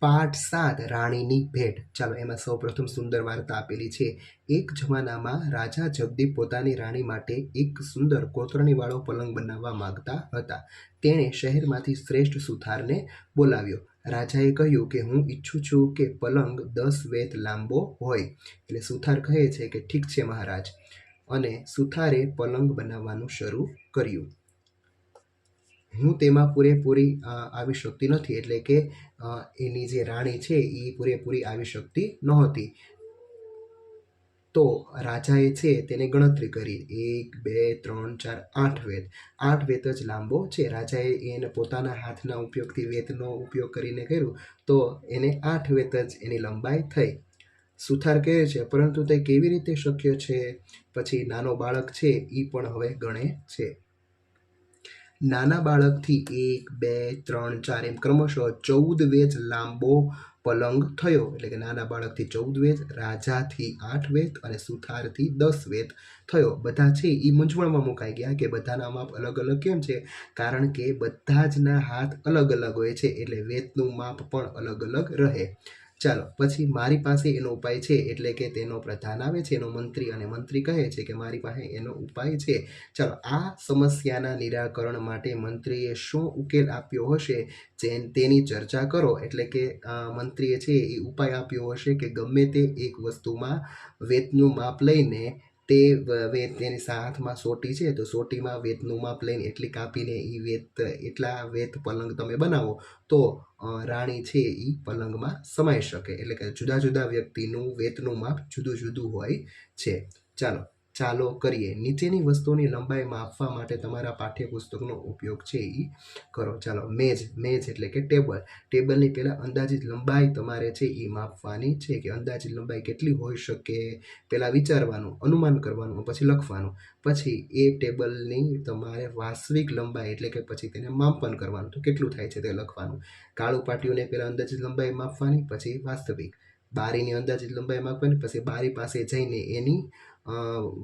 પાઠ સાત રાણીની ભેટ. ચાલો, એમાં સૌપ્રથમ સુંદર વાર્તા આપેલી છે. એક જમાનામાં રાજા જગદીપ પોતાની રાણી માટે એક સુંદર કોતરણીવાળો પલંગ બનાવવા માગતા હતા. તેણે શહેરમાંથી શ્રેષ્ઠ સુથારને બોલાવ્યો. રાજાએ કહ્યું કે, હું ઈચ્છું છું કે પલંગ દસ વેત લાંબો હોય. એટલે સુથાર કહે છે કે, ઠીક છે મહારાજ. અને સુથારે પલંગ બનાવવાનું શરૂ કર્યું. હું તેમાં પૂરેપૂરી આવી શકતી નથી. એટલે કે એની જે રાણી છે એ પૂરેપૂરી આવી શકતી નહોતી. તો રાજાએ છે તેને ગણતરી કરી. એક, બે, ત્રણ, ચાર, આઠ વેદ આઠ વેદ જ લાંબો છે. રાજાએ એને પોતાના હાથના ઉપયોગથી વેદનો ઉપયોગ કરીને કર્યું તો એને આઠ વેત જ એની લંબાઈ થઈ. સુથાર કહે છે, પરંતુ તે કેવી રીતે શક્ય છે? પછી નાનો બાળક છે એ પણ હવે ગણે છે. નાના બાળકથી એક, બે, ત્રણ, ચાર એમ ક્રમશઃ ચૌદ વેચ લાંબો પલંગ થયો. એટલે કે નાના બાળકથી ચૌદ વેત રાજાથી આઠ વેત અને સુથારથી દસ વેત થયો. બધા છે એ મૂંઝવણમાં મુકાઈ ગયા કે બધાના માપ અલગ અલગ કેમ છે? કારણ કે બધા જ ના હાથ અલગ અલગ હોય છે. એટલે વેતનું માપ પણ અલગ અલગ રહે. ચાલો, પછી મારી પાસે એનો ઉપાય છે, એટલે કે તેનો પ્રધાન આવે છે, એનો મંત્રી અને મંત્રી કહે છે કે મારી પાસે એનો ઉપાય છે. ચાલો, આ સમસ્યાના નિરાકરણ માટે મંત્રીએ શું ઉકેલ આપ્યો હશે? જે તેની ચર્ચા કરો, એટલે કે મંત્રીએ છે એ ઉપાય આપ્યો હશે કે ગમે તે એક વસ્તુમાં વેતનું માપ લઈને તે વેત તેની હાથમાં સોટી છે, તો સોટીમાં વેતનું માપ લઈને એટલી કાપીને એ વેત એટલા વેત પલંગ તમે બનાવો, તો રાણી છે એ પલંગમાં સમાઈ શકે. એટલે કે જુદા જુદા વ્યક્તિનું વેતનું માપ જુદું જુદું હોય છે. ચાલો. ચાલો કરીએ. નીચેની વસ્તુની લંબાઈ માપવા માટે તમારા પાઠ્યપુસ્તકનો ઉપયોગ છે એ કરો. ચાલો. મેજ. મેજ એટલે કે ટેબલ. ટેબલની પહેલાં અંદાજિત લંબાઈ તમારે છે એ માપવાની છે કે અંદાજિત લંબાઈ કેટલી હોઈ શકે? પહેલાં વિચારવાનું, અનુમાન કરવાનું પછી લખવાનું. પછી એ ટેબલની તમારે વાસ્તવિક લંબાઈ એટલે કે પછી તેને માપન કરવાનું. તો કેટલું થાય છે તે લખવાનું? કાળું પાટિયુંને પહેલાં અંદાજિત લંબાઈ માપવાની, પછી વાસ્તવિક. બારીની અંદાજિત લંબાઈ માપવાની, પછી બારી પાસે જઈને એની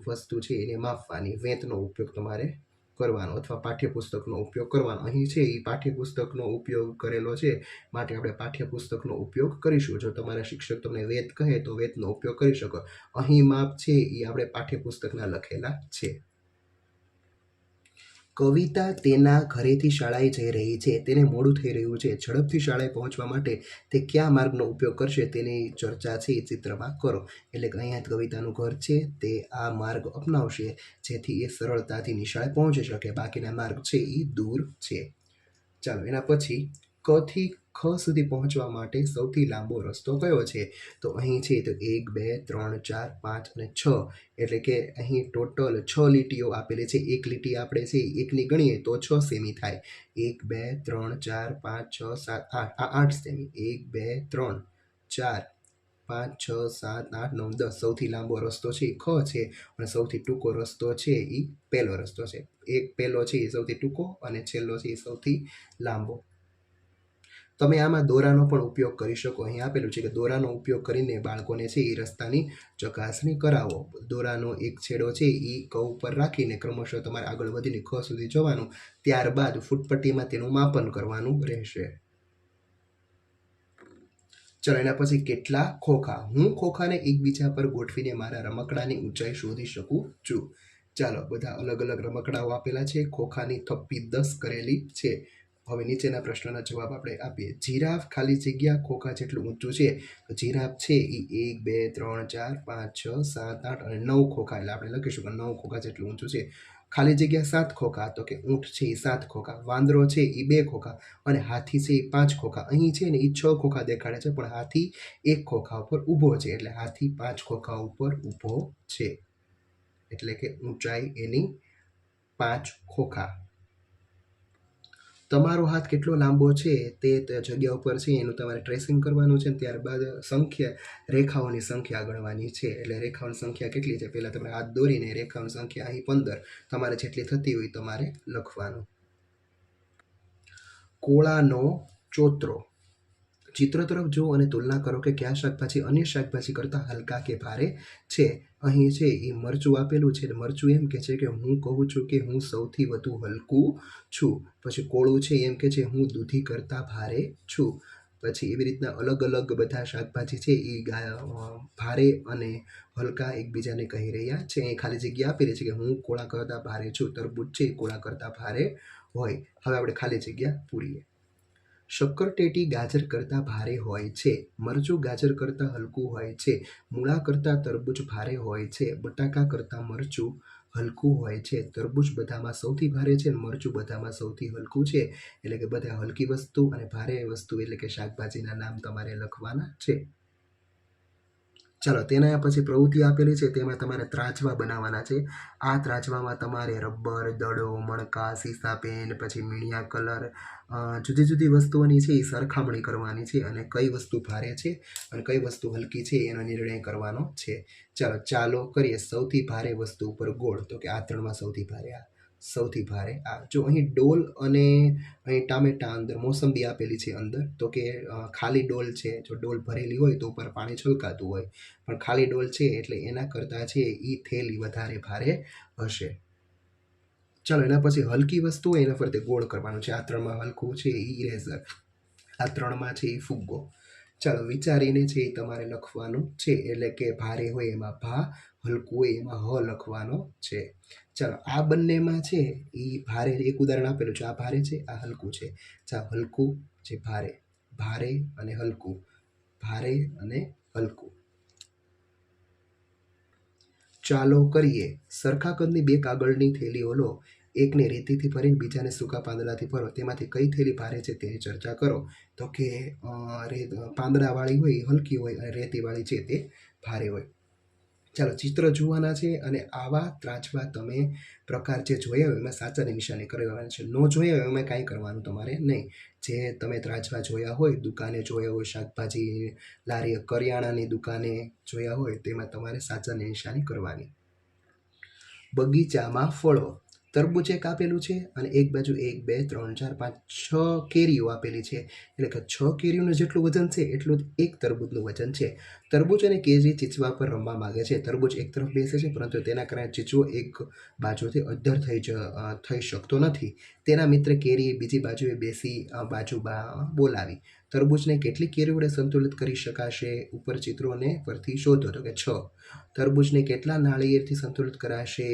વસ્તુ છે એને માપવાની, વેંતનો ઉપયોગ તમારે કરવાનો અથવા પાઠ્યપુસ્તકનો ઉપયોગ કરવાનો. અહીં છે એ પાઠ્યપુસ્તકનો ઉપયોગ કરેલો છે, માટે આપણે પાઠ્યપુસ્તકનો ઉપયોગ કરીશું. જો તમારા શિક્ષક તમને વેત કહે તો વેતનો ઉપયોગ કરી શકો. અહીં માપ છે એ આપણે પાઠ્યપુસ્તકના લખેલા છે. કવિતા તેના ઘરેથી શાળાએ જઈ રહી છે. તેને મોડું થઈ રહ્યું છે. ઝડપથી શાળાએ પહોંચવા માટે તે કયા માર્ગનો ઉપયોગ કરશે તેની ચર્ચા છે એ ચિત્રમાં કરો. એટલે કે અહીંયા કવિતાનું ઘર છે. તે આ માર્ગ અપનાવશે, જેથી એ સરળતાથી નિશાળે પહોંચી શકે. બાકીના માર્ગ છે એ દૂર છે. ચાલો એના પછી કથી ખ સુધી પહોંચવા માટે સૌથી લાંબો રસ્તો કયો છે? તો અહીં છે તો એક, બે, ત્રણ, ચાર, પાંચ અને છ. એટલે કે અહીં ટોટલ છ લીટીઓ આપેલી છે. એક લીટી આપણે છે એકની ગણીએ તો છ સેમી થાય. એક, બે, ત્રણ, ચાર, પાંચ, છ, સાત, આઠ. આ આઠ સેમી. એક, બે, ત્રણ, ચાર, પાંચ, છ, સાત, આઠ, નવ, દસ. સૌથી લાંબો રસ્તો છે એ ખ છે અને સૌથી ટૂંકો રસ્તો છે એ પહેલો રસ્તો છે. એક પહેલો છે એ સૌથી ટૂંકો અને છેલ્લો છે એ સૌથી લાંબો. તમે આમાં દોરાનો પણ ઉપયોગ કરી શકો. અહીં આપેલું છે કે દોરાનો ઉપયોગ કરીને બાળકોને છે એ રસ્તાની ચકાસણી કરાવો. દોરાનો એક છેડો છે એ ક ઉપર રાખીને ક્રમશઃ તમારે આગળ વધીને ખ સુધી જવાનું. ત્યારબાદ ફૂટપટ્ટીમાં તેનું માપન કરવાનું રહેશે. ચલો, એના પછી કેટલા ખોખા? હું ખોખાને એકબીજા પર ગોઠવીને મારા રમકડાની ઊંચાઈ શોધી શકું છું. ચાલો, બધા અલગ અલગ રમકડાઓ આપેલા છે. ખોખાની થપ્પી દસ કરેલી છે. હવે નીચેના પ્રશ્નના જવાબ આપણે આપીએ. જીરાફ ખાલી જગ્યા ખોખા જેટલું ઊંચું છે તો જીરાફ છે એ એક, બે, ત્રણ, ચાર, પાંચ, છ, સાત, આઠ અને નવ ખોખા. એટલે આપણે લખીશું કે નવ ખોખા જેટલું ઊંચું છે. ખાલી જગ્યા સાત ખોખા તો કે ઊંટ છે એ સાત ખોખા. વાંદરો છે એ બે ખોખા. અને હાથી છે એ પાંચ ખોખા. અહીં છે ને એ છ ખોખા દેખાડે છે પણ હાથી એક ખોખા ઉપર ઊભો છે. એટલે હાથી પાંચ ખોખા ઉપર ઊભો છે. એટલે કે ઊંચાઈ એની પાંચ ખોખા. તમારો હાથ કેટલો લાંબો છે તે જગ્યા ઉપર છે, એનું તમારે ટ્રેસિંગ કરવાનું છે ત્યારબાદ સંખ્યા, રેખાઓની સંખ્યા ગણવાની છે. એટલે રેખાઓની સંખ્યા કેટલી છે? પહેલાં તમારે હાથ દોરીને રેખાઓની સંખ્યા અહીં પંદર, તમારે જેટલી થતી હોય તમારે લખવાનું. કોળાનો ચોતરો. ચિત્ર તરફ જુઓ અને તુલના કરો કે કયા શાકભાજી અન્ય શાકભાજી કરતાં હલકા કે ભારે છે. અહીં છે, એ મરચું આપેલું છે. મરચું એમ કે છે કે હું કહું છું કે હું સૌથી વધુ હલકું છું. પછી કોળું છે, એમ કે છે હું દૂધી કરતાં ભારે છું. પછી એવી રીતના અલગ અલગ બધા શાકભાજી છે, એ ભારે અને હલકા એકબીજાને કહી રહ્યા છે. અહીં ખાલી જગ્યા આપી રહી છે કે હું કોળા કરતાં ભારે છું. તરબૂચ છે, એ કોળા કરતાં ભારે હોય. હવે આપણે ખાલી જગ્યા પૂરીએ. શક્કરટેટી ગાજર કરતાં ભારે હોય છે, મરચું ગાજર કરતાં હલકું હોય છે, મૂળા કરતાં તરબૂચ ભારે હોય છે, બટાકા કરતાં મરચું હલકું હોય છે. તરબૂચ બધામાં સૌથી ભારે છે અને મરચું બધામાં સૌથી હલકું છે. એટલે કે બધા હલકી વસ્તુ અને ભારે વસ્તુ એટલે કે શાકભાજીના નામ તમારે લખવાના છે. ચાલો, તેના પછી પ્રવૃત્તિ આપેલી છે, તેમાં તમારે ત્રાજવા બનાવવાના છે. આ ત્રાજવામાં તમારે રબર, દડો, મણકા, સીસા પેન, પછી મીણિયા કલર જુદી જુદી વસ્તુઓની છે એ સરખામણી કરવાની છે અને કઈ વસ્તુ ભારે છે અને કઈ વસ્તુ હલકી છે એનો નિર્ણય કરવાનો છે. ચાલો ચાલો કરીએ સૌથી ભારે વસ્તુ ઉપર ગોળ. તો કે આ ત્રણમાં સૌથી ભારે આ. સૌથી ભારે. આ જો અહીં ડોલ અને અહીં ટામેટા અંદર મોસંબી આપેલી છે અંદર, તો કે ખાલી ડોલ છે, જો ડોલ ભરેલી હોય તો ઉપર પાણી છલકાતું હોય. પણ ખાલી ડોલ છે એટલે એના કરતાં છે એ થેલી વધારે ભારે હશે. ચાલો, એના પછી હલકી વસ્તુ હોય એના ફરતે ગોળ કરવાનું છે. આ ત્રણમાં હલકું છે એ ઇરેઝર આ ત્રણમાં છે એ ફુગ્ગો. ચાલો વિચારીને છે એ તમારે લખવાનું છે, એટલે કે ભારે હોય એમાં ભા, હલકું હોય એમાં હ લખવાનો છે. ચાલો, આ બંનેમાં છે એ ભારે, એક ઉદાહરણ આપેલું છે, આ ભારે છે, આ હલકું છે. જા હલકું છે ભારે ભારે અને હલકું, ભારે અને હલકું. ચાલો, કરીએ. સરખા કદની બે કાગળની થેલીઓ લો. એકને રેતીથી ભરીને બીજાને સૂકા પાંદડાથી ભરો. તેમાંથી કઈ થેલી ભારે છે તેની ચર્ચા કરો. તો કે રેત પાંદડાવાળી હોય, હલકી હોય અને રેતીવાળી છે તે ભારે હોય. ચાલો, ચિત્ર જોવાના છે અને આવા ત્રાજવા તમે પ્રકાર જે જોયા હોય એમાં સાચાની નિશાની કરવાની છે. ન જોયા હોય એમાં કાંઈ કરવાનું તમારે નહીં. જે તમે ત્રાજવા જોયા હોય, દુકાને જોયા હોય, શાકભાજી, લારી, કરિયાણાની દુકાને જોયા હોય, તેમાં તમારે સાચાની નિશાની કરવાની. બગીચામાં ફળો. તરબૂચ એક આપેલું છે અને એક બાજુ એક, બે, ત્રણ, ચાર, પાંચ, છ કેરીઓ આપેલી છે. એટલે કે છ કેરીઓનું જેટલું વજન છે, એટલું જ એક તરબૂચનું વજન છે. તરબૂચ અને કેરી ચીચવા પર રમવા માગે છે. તરબૂચ એક તરફ બેસે છે, પરંતુ તેના કારણે ચીચવો એક બાજુથી અદ્ધર થઈ જ થઈ શકતો નથી. તેના મિત્ર કેરી બીજી બાજુએ બેસી બાજુ બોલાવી. તરબૂચને કેટલી કેરી વડે સંતુલિત કરી શકાશે? ઉપર ચિત્રોને પરથી શોધો. તો કે છ. તરબૂચને કેટલા નાળિયેરથી સંતુલિત કરાશે?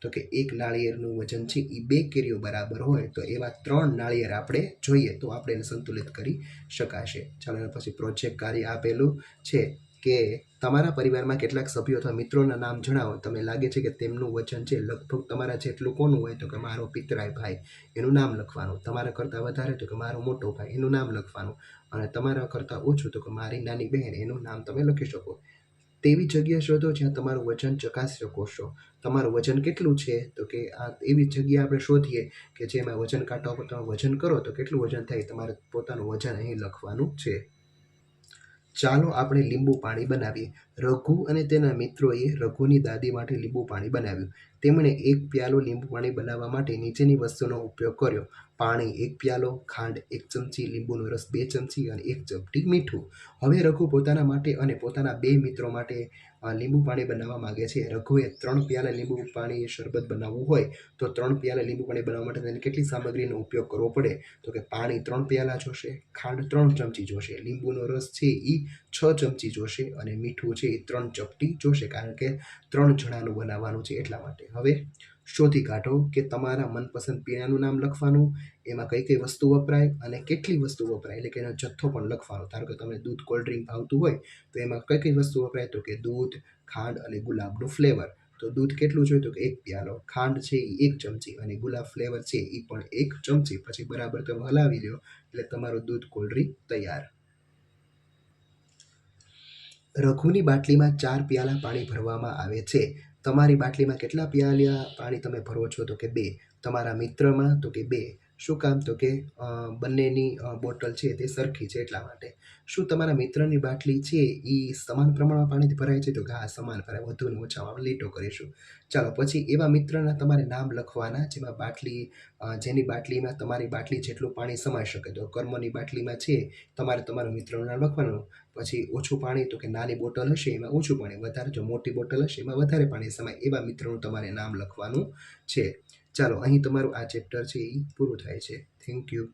તો કે એક નાળિયેરનું વજન છે એ બે કેરીઓ બરાબર હોય તો એવા ત્રણ નાળિયેર આપણે જોઈએ તો આપણે એને સંતુલિત કરી શકાશે. ચાલો એના પછી પ્રોજેક્ટ કાર્ય આપેલું છે કે તમારા પરિવારમાં કેટલાક સભ્યો અથવા મિત્રોના નામ જણાવો. તમે લાગે છે કે તેમનું વજન છે લગભગ તમારા જેટલું કોનું હોય તો કે મારો પિતરાય ભાઈ એનું નામ લખવાનું. તમારા કરતાં વધારે તો કે મારો મોટો ભાઈ એનું નામ લખવાનું. અને તમારા કરતાં ઓછું તો કે મારી નાની બહેન એનું નામ તમે લખી શકો. તેવી જગ્યા શોધો જ્યાં તમારું વજન ચકાસી શકો છો. તમારું વજન કેટલું છે? તો કે આ એવી જગ્યા આપણે શોધીએ કે જેમાં વજન કાંટા ઉપર તમે વજન કરો, તો કેટલું વજન થાય તમારે પોતાનું વજન અહીં લખવાનું છે. ચાલો આપણે લીંબુ પાણી બનાવીએ. રઘુ અને તેના મિત્રોએ રઘુની દાદી માટે લીંબુ પાણી બનાવ્યું. તેમણે એક પ્યાલો લીંબુ પાણી બનાવવા માટે નીચેની વસ્તુનો ઉપયોગ કર્યો. પાણી એક પ્યાલો, ખાંડ એક ચમચી, લીંબુનો રસ બે ચમચી અને એક ચપટી મીઠું. હવે રઘુ પોતાના માટે અને પોતાના બે મિત્રો માટે લીંબુ પાણી બનાવવા માગે છે. રઘુએ ત્રણ પ્યાલા લીંબુ પાણી શરબત બનાવવું હોય તો ત્રણ પ્યાલા લીંબુ પાણી બનાવવા માટે તેને કેટલી સામગ્રીનો ઉપયોગ કરવો પડે? તો કે પાણી ત્રણ પ્યાલા જોશે, ખાંડ ત્રણ ચમચી જોશે, લીંબુનો રસ છે એ છ ચમચી જોશે અને મીઠું છે એ ત્રણ ચપટી જોશે કારણ કે ત્રણ જણાનું બનાવવાનું છે એટલા માટે. હવે શોધી કાઢો કે તમારા મનપસંદ પીણાનું નામ લખવાનું, એમાં કઈ કઈ વસ્તુ વપરાય અને કેટલી વસ્તુ વપરાય? એટલે કે એનો જથ્થો પણ લખવાનો. ધારો કે તમને દૂધ કોલ્ડ ડ્રિંક ભાવતું હોય, તો એમાં કઈ કઈ વસ્તુ વપરાય? તો કે દૂધ, ખાંડ અને ગુલાબનું ફ્લેવર તો દૂધ કેટલું જોઈએ? તો કે એક પ્યાલો. ખાંડ છે એ એક ચમચી અને ગુલાબ ફ્લેવર છે એ પણ એક ચમચી. પછી બરાબર તમે હલાવી લો એટલે તમારું દૂધ કોલ્ડ ડ્રિંક તૈયાર. રઘુની બાટલીમાં ચાર પ્યાલા પાણી ભરવામાં આવે છે. તમારી બાટલીમાં કેટલા પ્યાલા પાણી તમે ભરો છો? તો કે બે. તમારા મિત્રમાં, તો કે બે. શું કામ? તો કે બંનેની બોટલ છે તે સરખી છે એટલા માટે. શું તમારા મિત્રની બાટલી છે એ સમાન પ્રમાણમાં પાણીથી ભરાય છે? તો કે હા, સમાન ભરાય. વધુ ને ઓછામાં લીટો કરીશું. ચાલો, પછી એવા મિત્રના તમારે નામ લખવાના જેમાં બાટલી જેની બાટલીમાં તમારી બાટલી જેટલું પાણી સમાઈ શકે. તો કર્મની બાટલીમાં છે, તમારે તમારા મિત્રનું નામ લખવાનું. પછી ઓછું પાણી, તો કે નાની બોટલ હશે, એમાં ઓછું પાણી. વધારે જો મોટી બોટલ હશે, એમાં વધારે પાણી સમાય. એવા મિત્રોનું તમારે નામ લખવાનું છે. ચાલો અહીં તમારું આ ચેપ્ટર છે એ પૂરું થાય છે. Thank you